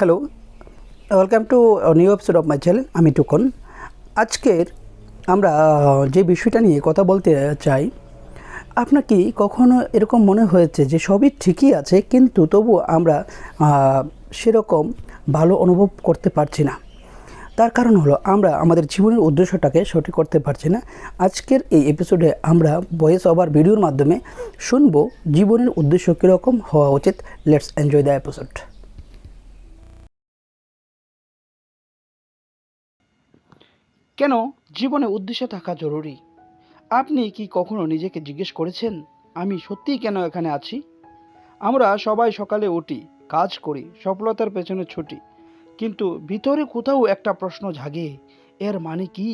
Hello welcome to new episode of my channel আমি টুকন আজকের আমরা যে বিষয়টা নিয়ে কথা বলতে চাই, আপনার কি কখনো এরকম মনে হয়েছে যে সবই ঠিকই আছে, কিন্তু তবু আমরা সেরকম ভালো অনুভব করতে পারছি না? তার কারণ হলো, আমরা আমাদের জীবনের উদ্দেশ্যটাকে সঠিক করতে পারছি না। আজকের এই এপিসোডে আমরা ভয়েস ওভার ভিডিওর মাধ্যমে শুনব জীবনের উদ্দেশ্য কীরকম হওয়া উচিত। লেটস এনজয় দ্য এপিসোড কেন জীবনে উদ্দেশ্য থাকা জরুরি? আপনি কি কখনো নিজেকে জিজ্ঞেস করেছেন, আমি সত্যিই কেন এখানে আছি? আমরা সবাই সকালে উঠি, কাজ করি, সফলতার পেছনে ছুটি। কিন্তু ভিতরে কোথাও একটা প্রশ্ন জাগে, এর মানে কি?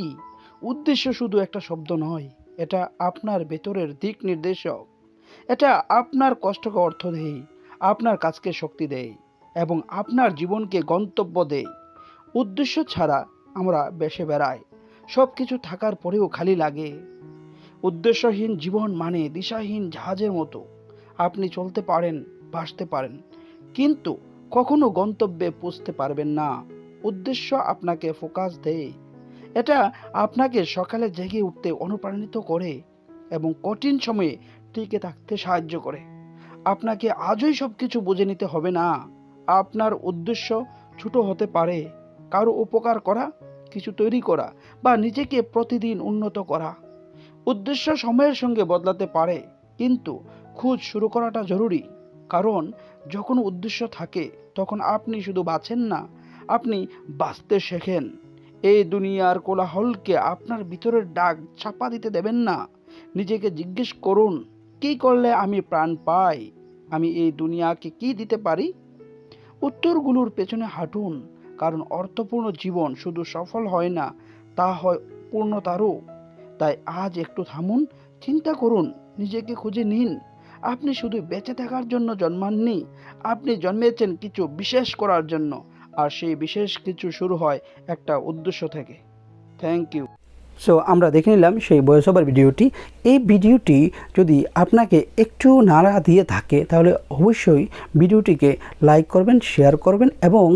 উদ্দেশ্য শুধু একটা শব্দ নয়, এটা আপনার ভেতরের দিক নির্দেশক। এটা আপনার কষ্টকে অর্থ দেয়, আপনার কাজকে শক্তি দেয়, এবং আপনার জীবনকে গন্তব্য দেয়। উদ্দেশ্য ছাড়া আমরা বেসে বেড়াই। সব কিছু থাকার পরেও খালি লাগে। উদ্দেশ্যহীন জীবন মানে দিশাহীন জাহাজের মতো। আপনি চলতে পারেন, ভাসতে পারেন, কিন্তু কখনো গন্তব্যে পৌঁছতে পারবেন না। উদ্দেশ্য আপনাকে ফোকাস দেয়। এটা আপনাকে সকালে জেগে উঠতে অনুপ্রাণিত করে এবং কঠিন সময়ে টিকে থাকতে সাহায্য করে। আপনাকে আজই সব কিছু বুঝে নিতে হবে না। আপনার উদ্দেশ্য ছোট হতে পারে। কারও উপকার করা কিছু তৈরি করা বা নিজেকে প্রতিদিন উন্নত করা। উদ্দেশ্য সময়ের সঙ্গে বদলাতে পারে, কিন্তু খোঁজ শুরু করাটা জরুরি। কারণ যখন উদ্দেশ্য থাকে, তখন আপনি শুধু বাঁচেন না, আপনি বাঁচতে শেখেন। এই দুনিয়ার কোলাহলকে আপনার ভিতরের ডাক ছাপা দিতে দেবেন না। নিজেকে জিজ্ঞেস করুন, কি করলে আমি প্রাণ পাই? আমি এই দুনিয়াকে কি দিতে পারি? উত্তরগুলোর পেছনে হাঁটুন। কারণ অর্থপূর্ণ জীবন শুধু সফল হয় না, তা হয় পূর্ণতারও। তাই আজ একটু থামুন, চিন্তা করুন, নিজেকে খুঁজে নিন। আপনি শুধু বেঁচে থাকার জন্য জন্মাননি, আপনি জন্মেছেন কিছু বিশেষ করার জন্য, আর সেই বিশেষ কিছু শুরু হয় একটা উদ্দেশ্য থেকে। থ্যাংক ইউ সো আমরা দেখে নিলাম সেই ভয়েস ওভার ভিডিওটি। এই ভিডিওটি যদি আপনাকে একটু নাড়া দিয়ে থাকে, তাহলে অবশ্যই ভিডিওটিকে লাইক করবেন, শেয়ার করবেন এবং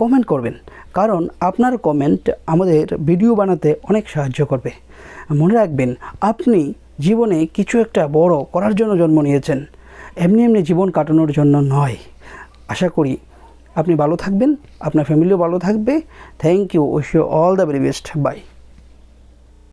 কমেন্ট করবেন। কারণ আপনার কমেন্ট আমাদের ভিডিও বানাতে অনেক সাহায্য করবে। মনে রাখবেন, আপনি জীবনে কিছু একটা বড় করার জন্য জন্ম নিয়েছেন। এমনি এমনি জীবন কাটানোর জন্য নয়। আশা করি আপনি ভালো থাকবেন, আপনার ফ্যামিলিও ভালো থাকবে। Thank you wish you all the very best bye